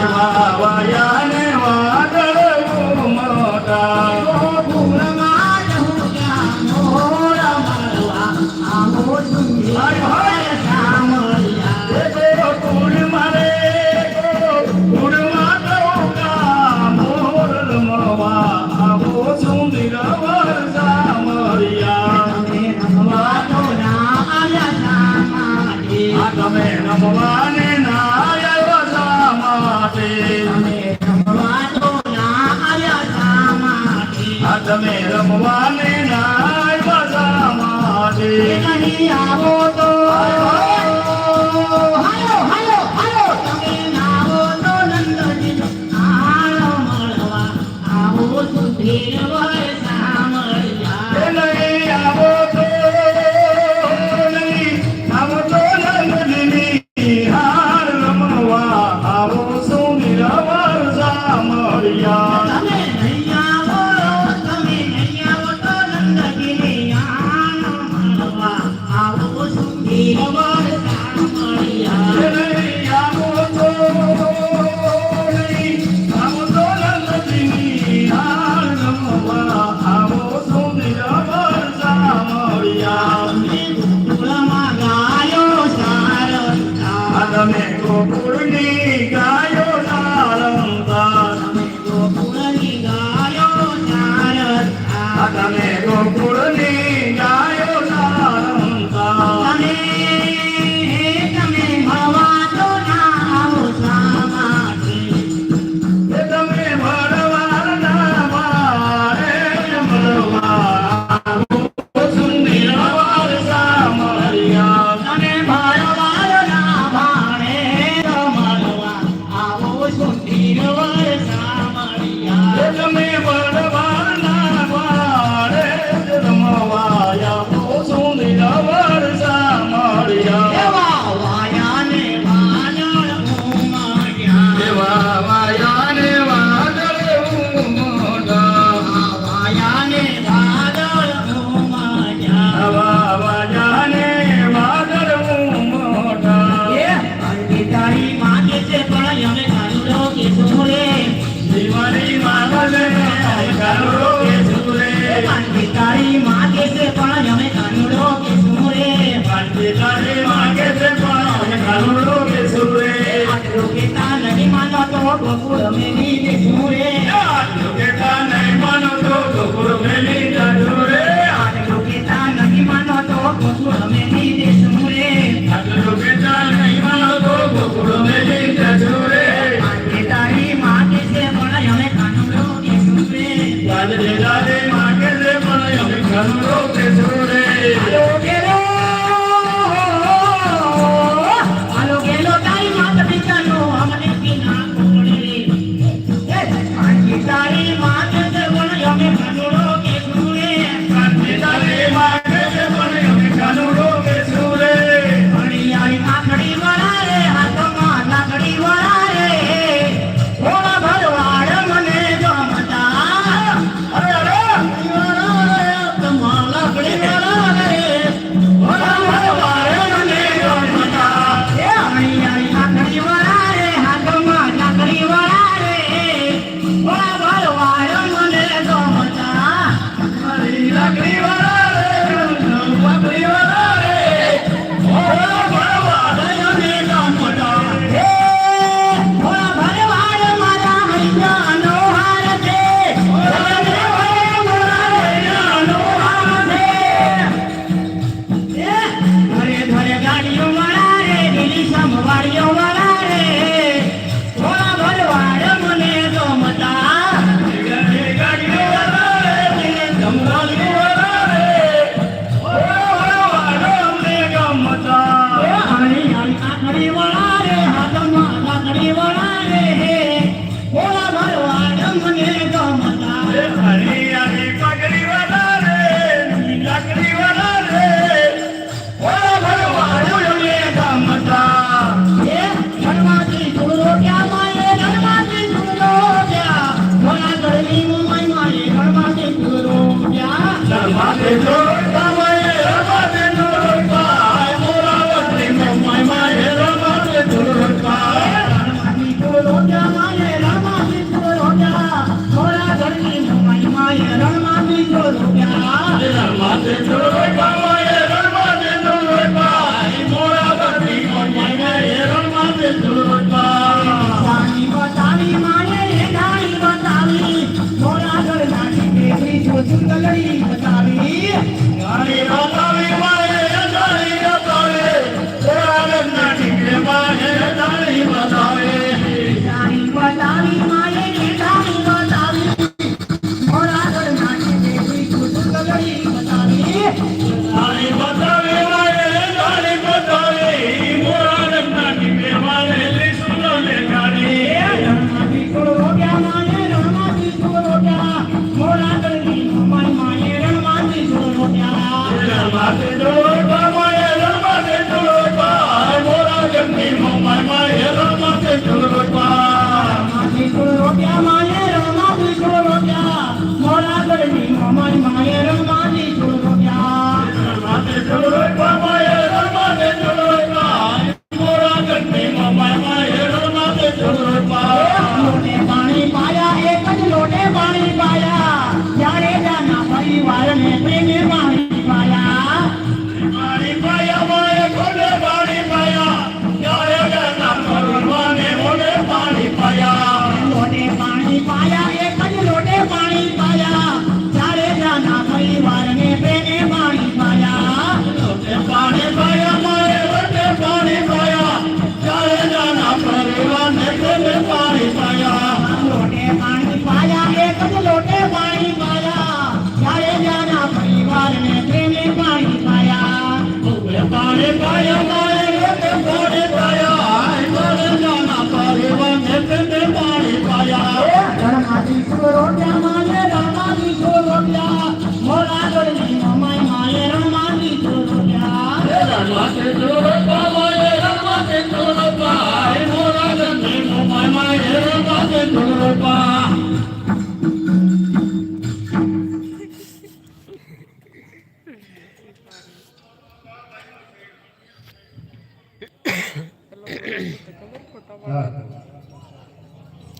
ಶಿವಾಯ અને રમવાને નાય બધામાં આવો તો கொள்கை બપોર મેરી ને સુરે લોકો નહીં માનો તો બપોર મેરી Arriba! જોજુંગલડી બતાવી બતાવી મારે ગાડી બતાવે ઓરાગના ટીકે મારે ગાડી બતાવે ગાડી બતાવી Amen.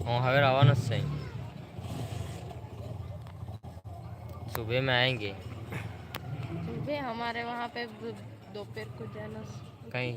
હું હવે આવવાનો જ છે सुबह में आएंगे सुबह हमारे वहाँ पे दोपहर को जाना कहीं